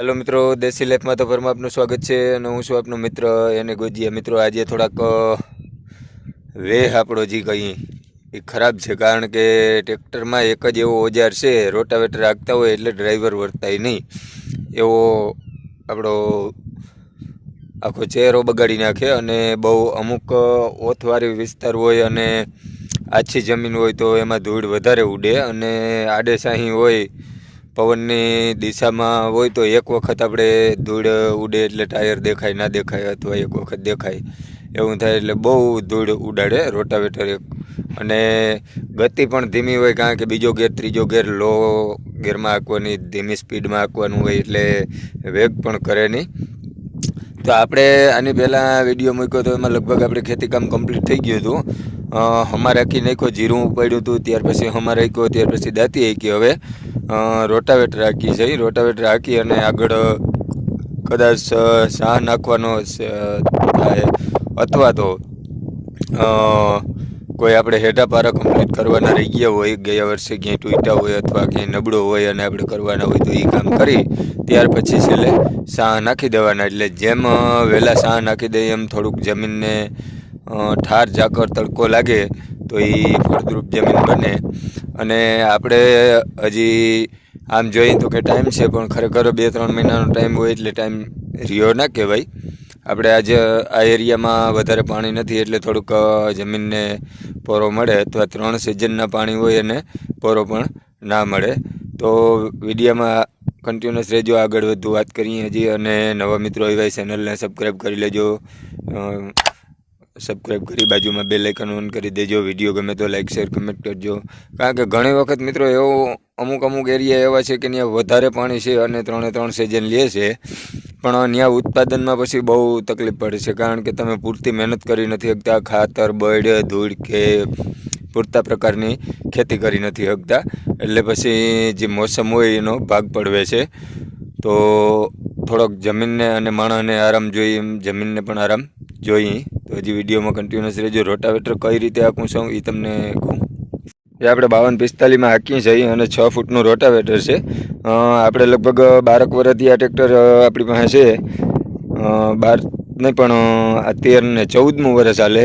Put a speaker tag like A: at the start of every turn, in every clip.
A: Hello મિત્રો, દેશી લાઈફમાં તો ફરમાં આપનું સ્વાગત છે અને હું છું આપનો મિત્ર એને ગોજીયા. મિત્રો, આજે થોડાક વેહ આપણો જે કહીએ એ ખરાબ છે, કારણ કે ટ્રેક્ટરમાં એક જ એવો ઓજાર છે, રોટાવેટર હાંકતા હોય એટલે ડ્રાઈવર વર્તાય નહીં. એવો આપણો આખો ચહેરો બગાડી નાખે અને બહુ અમુક ઓથવાળી વિસ્તાર હોય અને આછી જમીન હોય તો એમાં ધૂળ વધારે ઉડે અને આડેસાહી હોય પવનની દિશામાં હોય તો એક વખત આપણે ધૂળ ઉડે એટલે ટાયર દેખાય, ના દેખાય અથવા એક વખત દેખાય, એવું થાય એટલે બહુ ધૂળ ઉડાડે રોટાવેટર એક. અને ગતિ પણ ધીમી હોય કારણ કે બીજો ગેર, ત્રીજો ગેર, લો ગેરમાં આંકવાની, ધીમી સ્પીડમાં આંકવાનું હોય એટલે વેગ પણ કરે નહીં તો આપણે આની પહેલાં વીડિયો મૂક્યો તો એમાં લગભગ આપણે ખેતીકામ કમ્પ્લીટ થઈ ગયું હતું. અ, આખી નાખ્યો જીરું ઉપાડ્યું હતું ત્યાર પછી હમાર રાખ્યો ત્યાર પછી દાંતી હાંકી હવે રોટાવેટર રાખી છે. રોટાવેટર રાખી અને આગળ કદાચ શાહ નાખવાનો થાય અથવા તો કોઈ આપણે હેઠા પારા કમ્પ્લીટ કરવાના રહી ગયા હોય, ગયા વર્ષે ક્યાંય ટૂટા હોય અથવા ક્યાંય નબળો હોય અને આપણે કરવાના હોય તો એ કામ કરી, ત્યાર પછી છેલ્લે સાહ નાખી દેવાના. એટલે જેમ વહેલા સાહ નાખી દઈએ એમ થોડુંક જમીનને ઠાર, ઝાકર, તડકો લાગે તો એ ફળદ્રુપ જમીન બને. અને આપણે હજી આમ જોઈએ તો કે ટાઈમ છે પણ ખરેખર બે ત્રણ મહિનાનો ટાઈમ હોય એટલે ટાઈમ રહ્યો ના કહેવાય. આપણે આજે આ એરિયામાં વધારે પાણી નથી, એટલે થોડુંક જમીનને પોરો મળે અથવા ત્રણ સિઝનના પાણી હોય એને પોરો પણ ના મળે. તો વિડીયામાં કન્ટિન્યુઅસ રહેજો, આગળ વધુ વાત કરીએ હજી, અને નવા મિત્રો એવા ચેનલને સબસ્ક્રાઈબ કરી લેજો. સબસ્ક્રાઈબ કરી બાજુમાં બે લાઇકન ઓન કરી દેજો. વીડિયો ગમે તો લાઇક શેર કમેન્ટ કરજો. કારણ કે ઘણી વખત મિત્રો એવો અમુક અમુક એરિયા એવા છે કે ત્યાં વધારે પાણી છે અને ત્રણે ત્રણ સિઝન લે છે. પણ ત્યાં ઉત્પાદનમાં પછી બહુ તકલીફ પડે છે, કારણ કે તમે પૂરતી મહેનત કરી નથી શકતા, ખાતર બળ ધૂળ કે પૂરતા પ્રકારની ખેતી કરી નથી શકતા. એટલે પછી જે મોસમ હોય એનો ભાગ પડવે છે. તો થોડોક જમીનને અને માણસને આરામ જોઈએ, એમ જમીનને પણ આરામ જોઈએ. તો હજી વિડીયોમાં કન્ટિન્યુઅસ રહેજો. રોટાવેટર કઈ રીતે આપું છું એ તમને કહું. એ આપણે બાવન પિસ્તાલીસમાં હાંકીએ છીએ અને છ ફૂટનું રોટાવેટર છે. આપણે લગભગ બારક વર્ષથી આ ટ્રેક્ટર આપણી પાસે છે. બાર નહીં, પણ આ ને ચૌદમું વર્ષ ચાલે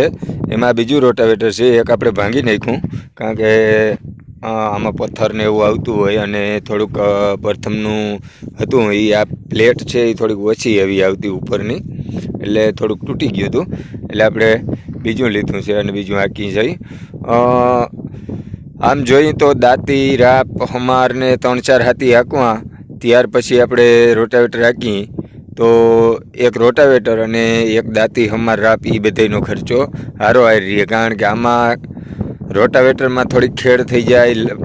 A: એમાં બીજું રોટાવેટર છે, એક આપણે ભાંગી નાખ્યું. કારણ કે આમાં પથ્થર ને એવું આવતું હોય અને થોડુંક પ્રથમનું હતું. એ આ પ્લેટ છે એ થોડીક ઓછી એવી આવતી ઉપરની. એટલે થોડુંક તૂટી ગયું હતું. એટલે આપણે બીજું લીધું છે અને બીજું હાંકી જઈ આમ જોઈએ તો દાંતી, રાપ, હમાર ને ત્રણ ચાર હાથી હાંકવા, ત્યાર પછી આપણે રોટાવેટર હાંકી તો એક રોટાવેટર અને એક દાંતી, હમાર, રાપ એ બધાનો ખર્ચો સારો હારી રહીએ. કારણ કે આમાં રોટાવેટરમાં થોડીક ખેડ થઈ જાય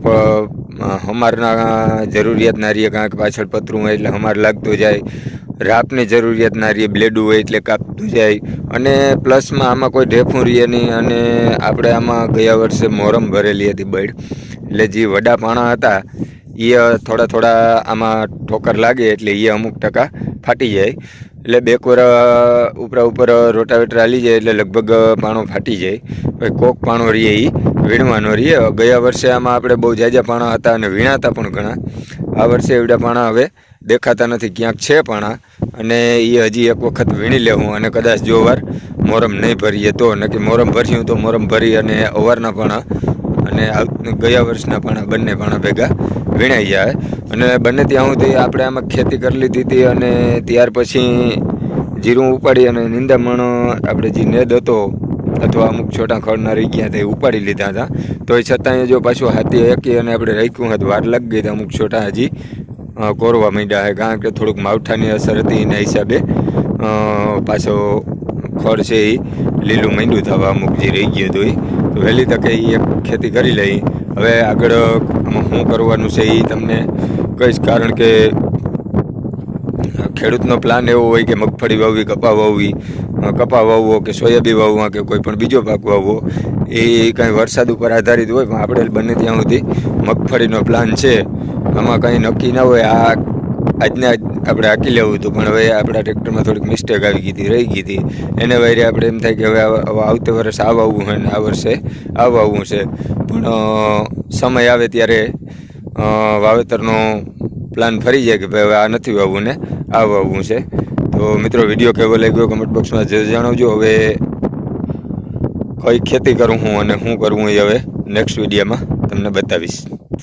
A: હમારના જરૂરિયાત ના રહીએ. કારણ કે પાછળ પતરું હોય એટલે હમાર લાગતું જાય. રાપની જરૂરિયાત ના રહીએ બ્લેડું હોય એટલે કાપતું જાય. અને પ્લસમાં આમાં કોઈ ઢેફું રહીએ નહીં અને આપણે આમાં ગયા વર્ષે મોરમ ભરેલી હતી બળ. એટલે જે વડા પાણા હતા એ થોડા થોડા આમાં ઠોકર લાગે એટલે એ અમુક ટકા ફાટી જાય. એટલે બે કોરા ઉપરા ઉપર રોટાવેટર હાલી જાય એટલે લગભગ પાણો ફાટી જાય. પછી કોક પાણો રહીએ એ વીણવાનો રહીએ. ગયા વર્ષે આમાં આપણે બહુ જાજા પાણા હતા અને વીણાતા પણ ઘણા. આ વર્ષે એવડા પાણા હવે દેખાતા નથી. ક્યાંક છે પાણા અને એ હજી એક વખત વીણી લેવું અને કદાચ જો વાર મોરમ નહીં ભરીએ તો. નક્કી મોરમ ભર્યું તો મોરમ ભરી અને અવારના પાણા અને ગયા વર્ષના પાણા બંને પાણા ભેગા વીણાઈ જાય અને બંને ત્યાં સુધી આપણે આમાં ખેતી કરી લીધી હતી અને ત્યાર પછી જીરું ઉપાડી અને નિંદામણ આપણે જે નેદ હતો અથવા અમુક છોટા ખડના રહી ગયા હતા એ ઉપાડી લીધા હતા. તો એ છતાંય જો પાછું હાથી એકી અને આપણે રાખ્યું હતું, વાર લાગી ગઈ અમુક છોટા હજી કોરવા માંડ્યા છે કારણ કે થોડુંક માવઠાની અસર હતી એના હિસાબે પાછો ખડ છે એ લીલું માંડ્યું થવા અમુક જે રહી ગયું હતું એ વહેલી તકે એ એક ખેતી કરી લઈ. હવે આગળ શું કરવાનું છે એ તમને કહીશ. કારણ કે ખેડૂતનો પ્લાન એવો હોય કે મગફળી વાવવી, કપા વાવવી કપા વાવવો કે સોયાબી વાવવા કે કોઈ પણ બીજો પાક વાવવો, એ કાંઈ વરસાદ ઉપર આધારિત હોય પણ આપણે બંને ત્યાં સુધી મગફળીનો પ્લાન છે. આમાં કંઈ નક્કી ના હોય. આ આજના આજ આપણે હાકી લેવું હતું, પણ હવે આપણા ટ્રેક્ટરમાં થોડીક મિસ્ટેક આવી ગઈ હતી, રહી ગઈ હતી. એને વાયરે આપણે એમ થાય કે હવે આવતે વર્ષે આ વાવવું છે ને આ વર્ષે આવ આવવું છે. પણ સમય આવે ત્યારે વાવેતરનો પ્લાન ફરી જાય કે ભાઈ હવે આ નથી વાવવું ને આ વાવવું છે. તો મિત્રો, વીડિયો કેવો લાગ્યો કમેન્ટ બોક્સમાં જે જણાવજો. હવે કઈ ખેતી કરું હું અને શું કરવું એ હવે નેક્સ્ટ વિડીયોમાં તમને બતાવીશ.